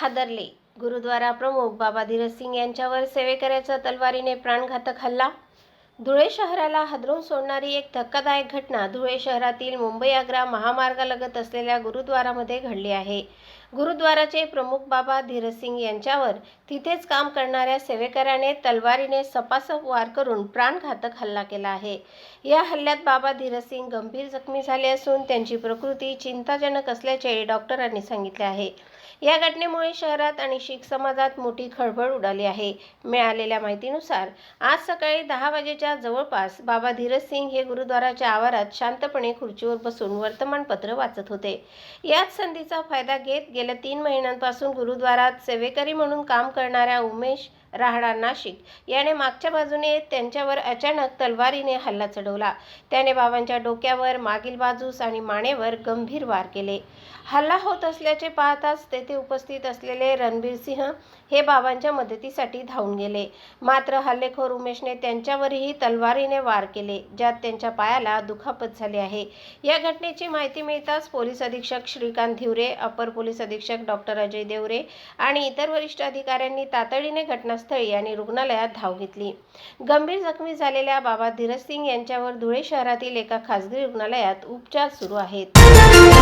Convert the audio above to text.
हादरले. गुरुद्वारा प्रमुख बाबा धीरज सिंग यांच्यावर सेवेकऱ्याचा तलवारीने प्राणघातक हल्ला धुळे शहराला हादरून सोडणारी एक धक्कादायक घटना धुळे शहरातील मुंबई आग्रा महामार्गालगत असलेल्या गुरुद्वारामध्ये घडली आहे. गुरुद्वाराचे प्रमुख बाबा धीरसिंग यांच्यावर तिथेच काम करणाऱ्या सेवेकऱ्याने तलवारीने सपासप वार करून प्राणघातक हल्ला केला आहे. या हल्ल्यात बाबा धीरसिंग गंभीर जखमी झाले असून त्यांची प्रकृती चिंताजनक असल्याचे डॉक्टरांनी सांगितले आहे. या घटनेमुळे शहरात आणि शीख समाजात मोठी खळबळ उडाली आहे. मिळालेल्या माहितीनुसार आज सकाळी दहा वाजेच्या जवळपास बाबा धीरज सिंग हे गुरुद्वाराच्या आवारात शांतपणे खुर्चीवर बसून वर्तमानपत्र वाचत होते. याच संधीचा फायदा घेत गेल्या तीन महिन्यांपासून गुरुद्वारात सेवेकरी म्हणून काम करणाऱ्या उमेश राहणार नाशिक. याने मागच्या बाजूने त्यांच्यावर अचानक तलवारीने हल्ला चढवला. त्याने बाबांच्या डोक्यावर मागील बाजूस आणि मानेवर गंभीर वार केले. हल्ला होत असल्याचे पाहताच तेथे उपस्थित असलेले रणबीर सिंह हे बाबांच्या मदतीसाठी धावून गेले. मात्र हल्लेखोर उमेशने त्यांच्यावरही तलवारीने वार केले ज्यात त्यांच्या पायाला दुखापत झाली आहे. या घटनेची माहिती मिळताच पोलीस अधीक्षक श्रीकांत धिवरे अपर पोलीस अधीक्षक डॉक्टर अजय देवरे आणि इतर वरिष्ठ अधिकाऱ्यांनी तातडीने घटना घटनास्थळी आणि रुग्णालयात धाव घेतली. गंभीर जखमी झालेल्या बाबा धीरज सिंग यांच्यावर धुळे शहरातील एका खासगी रुग्णालयात उपचार सुरू आहेत.